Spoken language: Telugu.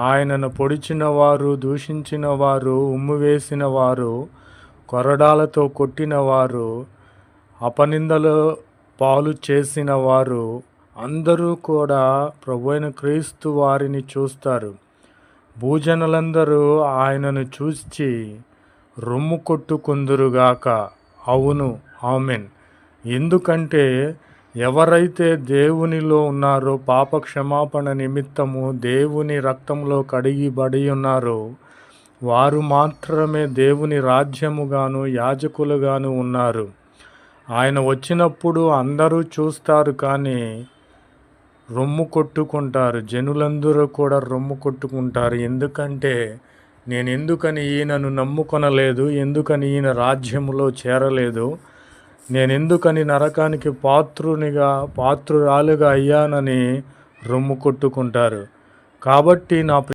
ఆయనను పొడిచిన వారు దూషించిన వారు ఉమ్ము వేసిన వారు కొరడాలతో కొట్టిన వారు అపనిందలు పాలు చేసిన వారు అందరూ కూడా ప్రభువైన క్రీస్తు వారిని చూస్తారు. భూజనులందరూ ఆయనను చూచి రొమ్ము కొట్టుకుందురుగాక. అవును ఆమెన్. ఎందుకంటే ఎవరైతే దేవునిలో ఉన్నారో పాప క్షమాపణ నిమిత్తము దేవుని రక్తంలో కడిగిబడి ఉన్నారో వారు మాత్రమే దేవుని రాజ్యముగాను యాజకులుగాను ఉన్నారు. ఆయన వచ్చినప్పుడు అందరూ చూస్తారు కానీ రొమ్ము కొట్టుకుంటారు. జనులందరూ కూడా రొమ్ము కొట్టుకుంటారు. ఎందుకంటే నేను ఎందుకని ఈయనను నమ్ముకొనలేదు ఎందుకని ఈయన రాజ్యములో చేరలేదు? నేను ఎందుకని నరకానికి పాత్రునిగా పాత్రురాలుగా అయ్యానని రొమ్ము కొట్టుకుంటారు. కాబట్టి నా